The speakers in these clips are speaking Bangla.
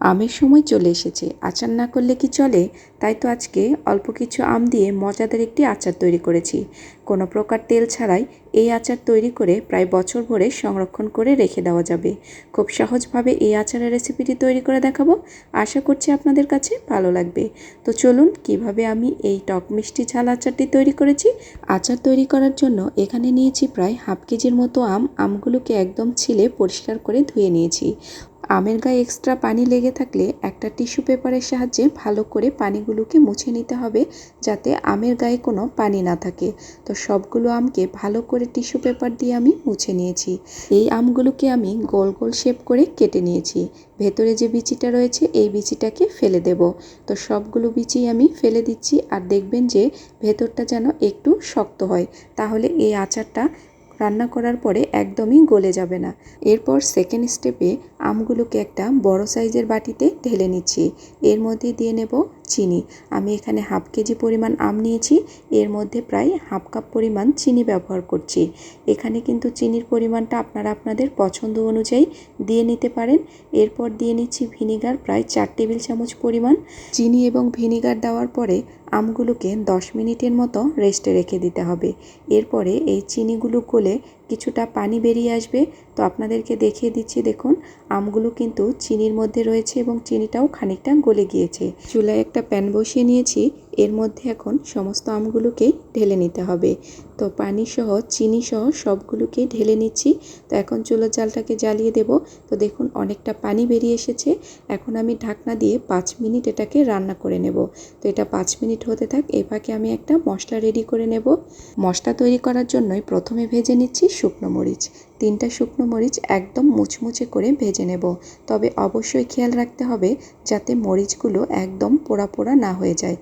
আমের সময় চলে এসেছে। আচার না করলে কি চলে? তাই তো আজকে অল্প কিছু আম দিয়ে মজাদার একটি আচার তৈরি করেছি। কোনো প্রকার তেল ছাড়াই এই আচার তৈরি করে প্রায় বছর ভরে সংরক্ষণ করে রেখে দেওয়া যাবে। খুব সহজভাবে এই আচারের রেসিপিটি তৈরি করে দেখাবো। আশা করছি আপনাদের কাছে ভালো লাগবে। তো চলুন, কীভাবে আমি এই টক মিষ্টি ঝাল আচারটি তৈরি করেছি? আচার তৈরি করার জন্য এখানে নিয়েছি প্রায় হাফ কেজির মতো আম। আমগুলোকে একদম ছিলে পরিষ্কার করে ধুয়ে নিয়েছি। আমের গায়ে এক্সট্রা পানি লেগে থাকলে একটা টিস্যু পেপারের সাহায্যে ভালো করে পানিগুলোকে মুছে নিতে হবে যাতে আমের গায়ে কোনো পানি না থাকে। তো সবগুলো আমকে ভালো করে টিস্যু পেপার দিয়ে আমি মুছে নিয়েছি। এই আমগুলোকে আমি গোল গোল শেপ করে কেটে নিয়েছি। ভেতরে যে বিচিটা রয়েছে, এই বিচিটাকে ফেলে দেব। তো সবগুলো বিচি আমি ফেলে দিচ্ছি আর দেখবেন যে ভেতরটা যেন একটু শক্ত হয়। তাহলে এই আচারটা রান্না করার পরে একদমই গলে যাবে না। এরপর সেকেন্ড স্টেপে আমগুলোকে একটা বড় সাইজের বাটিতে ঢেলে নিচ্ছি। এর মধ্যে দিয়ে নেব চিনি। আমি এখানে হাফ কেজি পরিমাণ আম নিয়েছি, এর মধ্যে প্রায় হাফ কাপ পরিমাণ চিনি ব্যবহার করছি। এখানে কিন্তু চিনির পরিমাণটা আপনারা আপনাদের পছন্দ অনুযায়ী দিয়ে নিতে পারেন। এরপর দিয়ে নিচ্ছি ভিনিগার, প্রায় চার টেবিল চামচ পরিমাণ। চিনি এবং ভিনিগার দেওয়ার পরে আমগুলোকে দশ মিনিটের মতো রেস্টে রেখে দিতে হবে। এরপরে এই চিনিগুলো গলে কিছুটা পানি বেরিয়ে আসবে। তো আপনাদেরকে দেখিয়ে দিচ্ছি, দেখুন, আমগুলো কিন্তু চিনির মধ্যে রয়েছে এবং চিনিটাও খানিকটা গলে গিয়েছে। চুলায় একটা প্যান বসিয়ে নিয়েছি। এর মধ্যে এখন সমস্ত আমগুলোকেই ঢেলে নিতে হবে। তো পানি সহ, চিনি সহ সবগুলোকেই ঢেলে নিচ্ছি। তো এখন চুলোর জালটাকে জ্বালিয়ে দেব। তো দেখুন অনেকটা পানি বেরিয়ে এসেছে। এখন আমি ঢাকনা দিয়ে পাঁচ মিনিট এটাকে রান্না করে নেব। তো এটা পাঁচ মিনিট হতে থাক, এ ফাঁকে আমি একটা মশলা রেডি করে নেব। মশলা তৈরি করার জন্যই প্রথমে ভেজে নিচ্ছি শুকনো মরিচ। তিনটা শুকনো মরিচ একদম মুচমুচে করে ভেজে নেব। তবে অবশ্যই খেয়াল রাখতে হবে যাতে মরিচগুলো একদম পোড়া পোড়া না হয়ে যায়।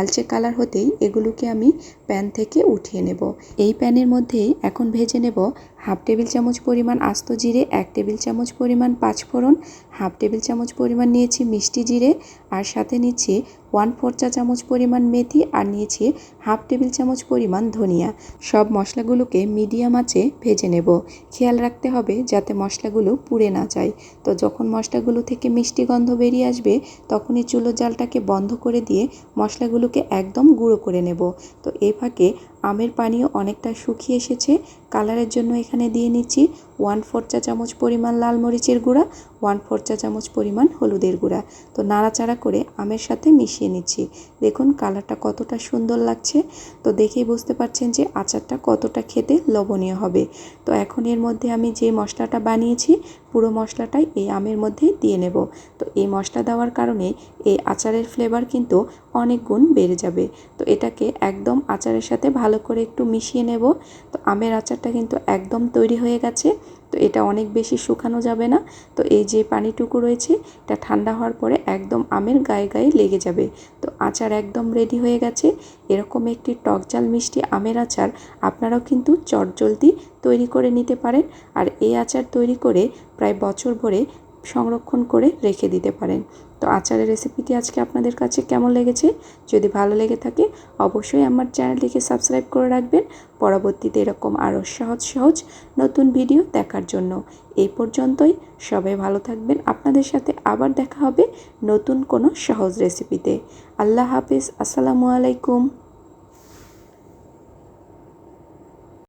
লালচে কালার হতেই এগুলোকে আমি প্যান থেকে উঠিয়ে নেব। এই প্যানের মধ্যে এখন ভেজে নেব হাফ টেবিল চামচ পরিমাণ আস্ত জিরে, এক টেবিল চামচ পরিমাণ পাঁচফোড়ন, হাফ টেবিল চামচ পরিমাণ নিয়েছি মিষ্টি জিরে, আর সাথে নিচ্ছি ওয়ান ফোর চা চামচ পরিমাণ মেথি আর নিয়েছি হাফ টেবিল চামচ পরিমাণ ধনিয়া। সব মশলাগুলোকে মিডিয়াম আঁচে ভেজে নেব। খেয়াল রাখতে হবে যাতে মশলাগুলো পুড়ে না যায়। তো যখন মশলাগুলো থেকে মিষ্টি গন্ধ বেরিয়ে আসবে, তখনই চুলো জালটাকে বন্ধ করে দিয়ে মশলাগুলোকে একদম গুঁড়ো করে নেব। তো এ ফাঁকে আমের পানিও অনেকটা শুকিয়ে এসেছে। কালারের জন্য এখানে দিয়ে নিচ্ছি ওয়ান ফোর চা চামচ পরিমাণ লাল মরিচের গুঁড়া, ওয়ান ফোর চা চামচ পরিমাণ হলুদের গুঁড়া। তো নাড়াচাড়া করে আমের সাথে মিশিয়ে নিচ্ছি। দেখুন কালারটা কতটা সুন্দর লাগছে। তো দেখেই বুঝতে পারছেন যে আচারটা কতটা খেতে লবণীয় হবে। তো এখন এর মধ্যে আমি যে মশলাটা বানিয়েছি, পুরো মশলাটাই এই আমের মধ্যে দিয়ে নেব। তো এই মশলা দেওয়ার কারণে এই আচারের ফ্লেভার কিন্তু অনেক গুণ বেড়ে যাবে। তো এটাকে একদম আচারের সাথে ভালো করে একটু মিশিয়ে নেব। তো আমের আচারটা কিন্তু একদম তৈরি হয়ে গেছে। তো এটা অনেক বেশি শুকানো যাবে না। তো এই যে পানিটুকু রয়েছে, এটা ঠান্ডা হওয়ার পরে একদম আমের গায়ে গায়ে লেগে যাবে। তো আচার একদম রেডি হয়ে গেছে। এরকম একটি টক জাল মিষ্টি আমের আচার আপনারাও কিন্তু চটজলদি তৈরি করে নিতে পারেন। আর এই আচার তৈরি করে প্রায় বছর ভরে সংরক্ষণ করে রেখে দিতে পারেন। তো আচারের রেসিপিটি আজকে আপনাদের কাছে কেমন লেগেছে? যদি ভালো লেগে থাকে, অবশ্যই আমার চ্যানেলটিকে সাবস্ক্রাইব করে রাখবেন। পরবর্তীতে এরকম আরও সহজ সহজ, নতুন ভিডিও দেখার জন্য। এই পর্যন্তই। সবাই ভালো থাকবেন। আপনাদের সাথে আবার দেখা হবে নতুন কোনো সহজ রেসিপিতে আল্লাহ হাফিজ। আসসালামু আলাইকুম।